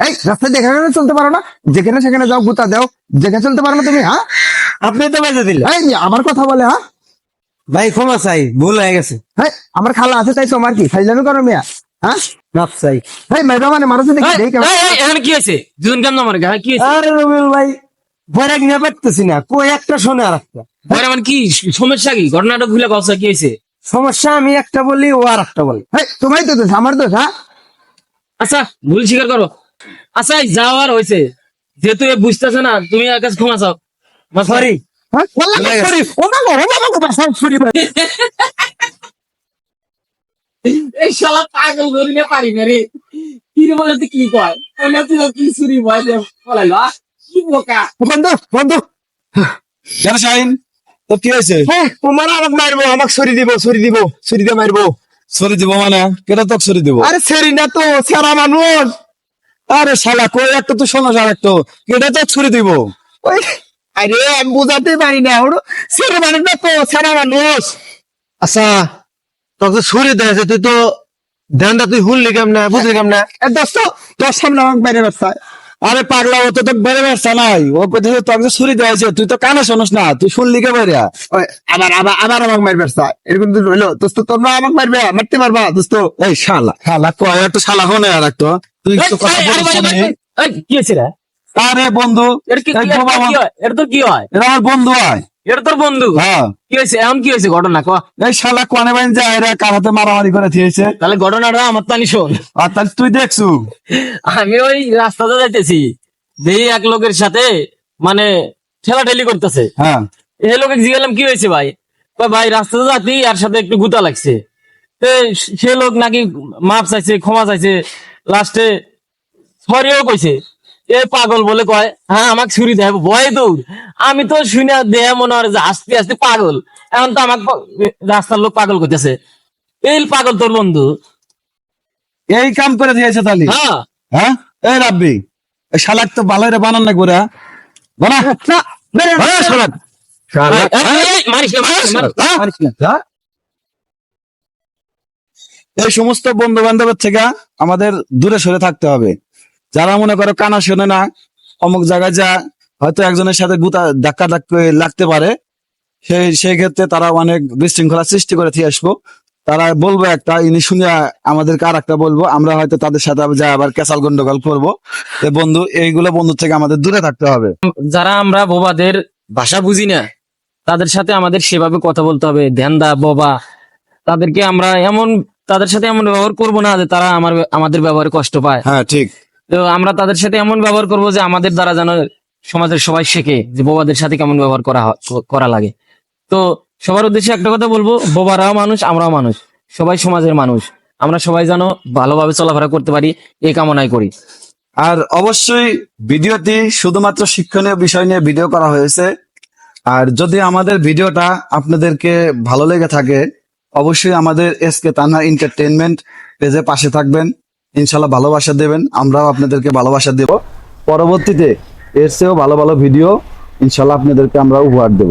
এই রাস্তায় দেখা গেলে চলতে পারো না। যেখানে সেখানে যাও গুতা দাও। যেখানে চলতে পারো না তুমি হ্যাঁ? আপনি তো বেঁচে দিলেন। এই আমার কথা বলে হ্যাঁ? ভাই ক্ষমা চাই ভুল হয়ে গেছে। হ্যাঁ আমার খালা আছে তাই তোমার কি? ফাইলানো করো মিয়া হ্যাঁ? চাই। মানে মানুষ দেখি এখানে কি হয়েছে? দুজন কেমন আমার গায়ে? কি হয়েছে? আরে রবিউল ভাই ভয় নিয়ে পারতেছি না। কই একটা শোনে আর একটা। ভাই আমার কি? সমস্যা কি? ঘটনাটা ভুলে কথা কি হয়েছে? সমস্যা আমি একটা বলি ও আর একটা বলি। এই তোমারই তো দোষ আমার দোষ হ্যাঁ? আচ্ছা ভুল স্বীকার করো। আচ্ছা যাওয়ার হয়েছে যেহেতু বুঝতেছে না তুমি আর কাছে ক্ষমা চাও সরি। হ্যাঁ। এই শালা পাগল না পারি না রে। কি রে বলে কি কয়? ওনা তুই কি চুরি ভয় দে কি বোকা? বন্ধু বন্ধু। শাহিন? তো কি হয়েছে? তোমার আমাকে মারবো আমাকে সরি দিব দিব দিয়ে মারবো। দিব মানে? কেটা তো সরি দিব? আরে সরি না তো সারা মানুষ। আরে শালা কই একটা তো শোনো আর একটা। কেটা তো ছুরি দিব। ওই আরে আমি বুঝাতে পারি না ওর সেরা মানুষ না তো সারা মানুষ আচ্ছা তোকে ছুরি দিয়েছে তুই তো ধ্যানটা তুই হুনলি কেমনে বুঝলি কেমনে? এ দোস্ত তোর সামনে আমাকে বাইরে বাচ্চা আরে পাগলা ও তো তো বেড়ে বেড়ছে নাই। ও কোথায় তোকে যে ছুরি দেওয়া তুই তো কানে শোনস না তুই শুনলি কে ওই আবার আবার আবার আমাকে মারবে এরকম তো হইল। দোস্ত তোমরা আমাকে মারবে মারতে পারবা দোস্ত। এই শালা শালা কয় একটা শালা হনে আর একটা। তুই তো কথা বলিস না। এই, কি হয়েছে রে? আরে বন্ধু এটা কি এই এটা বাবা, কি হয়? এটা তো কি এরা আমার বন্ধু এটা তোর বন্ধু? কি হয়েছে? এমন কি হয়েছে ঘটনা? এই শালা কোনে বাইন যায় এরা কার হাতে মারামারি করে দিয়েছে তাহলে ঘটনাটা আমার তানি শোন। আর তাহলে তুই দেখছু? আমি ওই রাস্তাতে যাইতেছি। দেখি এক লোকের সাথে মানে ঠেলাঠেলি করতেছে। হ্যাঁ। এই লোকে জিজ্ঞাসলাম কি হয়েছে ভাই? ভাই রাস্তাতে যাচ্ছি আর সাথে একটু গুতা লাগছে। সে লোক নাকি মাপ চাইছে ক্ষমা চাইছে। লাস্টে সরিও কইছে এ পাগল বলে কয় হ্যাঁ আমাকে ছুরি দেয় ভয় দৌড় আমি তো শুনে দেহ মনে হয় যে আস্তে আস্তে পাগল এখন তো আমাকে রাস্তার লোক পাগল করতেছে এই পাগল তোর বন্ধু এই কাম করে দিয়েছে তাহলে হ্যাঁ হ্যাঁ এই রাব্বি শালাক তো ভালো রে বানান না করে বানা বানা শালাক এই, মারিস না, মারিস না, মারিস না। হ্যাঁ? এই সমস্ত বন্ধু বান্ধবের থেকে আমাদের দূরে সরে থাকতে হবে। যারা মনে করো কানা শোনে না, অমুক জায়গায় যা হয়তো একজনের সাথে গুতা ধাক্কা ধাক্কা লাগতে পারে। সেই সেই ক্ষেত্রে তারা অনেক বিশৃঙ্খলা সৃষ্টি করে দিয়ে আসব। তারা বলব একটা, ইনি শুনে আমাদেরকে আর একটা বলব, আমরা হয়তো তাদের সাথে যা আবার ক্যাসাল গন্ডগোল করব। বন্ধু, এইগুলো বন্ধু থেকে আমাদের দূরে থাকতে হবে। যারা আমরা বোবাদের ভাষা বুঝি না, তাদের সাথে আমাদের সেভাবে কথা বলতে হবে। ধ্যানদা বোবা, তাদেরকে আমরা এমন তাদের সাথে এমন ব্যবহার করব না যে তারা আমার আমাদের ব্যবহারে কষ্ট পায়। হ্যাঁ ঠিক। তো আমরা তাদের সাথে এমন ব্যবহার করব যে আমাদের দ্বারা যেন সমাজের সবাই শেখে যে বোবাদের সাথে কেমন ব্যবহার করা করা লাগে। তো সবার উদ্দেশ্যে একটা কথা বলব বোবারাও মানুষ আমরাও মানুষ। সবাই সমাজের মানুষ। আমরা সবাই যেন ভালোভাবে চলাফেরা করতে পারি এই কামনাই করি। আর অবশ্যই ভিডিওটি শুধুমাত্র শিক্ষণীয় বিষয় নিয়ে ভিডিও করা হয়েছে। আর যদি আমাদের ভিডিওটা আপনাদেরকে ভালো লেগে থাকে অবশ্যই আমাদের এস কে তানহা এন্টারটেনমেন্ট পেজে পাশে থাকবেন। ইনশাল্লাহ ভালোবাসা দেবেন। আমরাও আপনাদেরকে ভালোবাসা দেব। পরবর্তীতে এর চেয়েও ভালো ভালো ভিডিও ইনশাল্লাহ আপনাদেরকে আমরা উপহার দেব।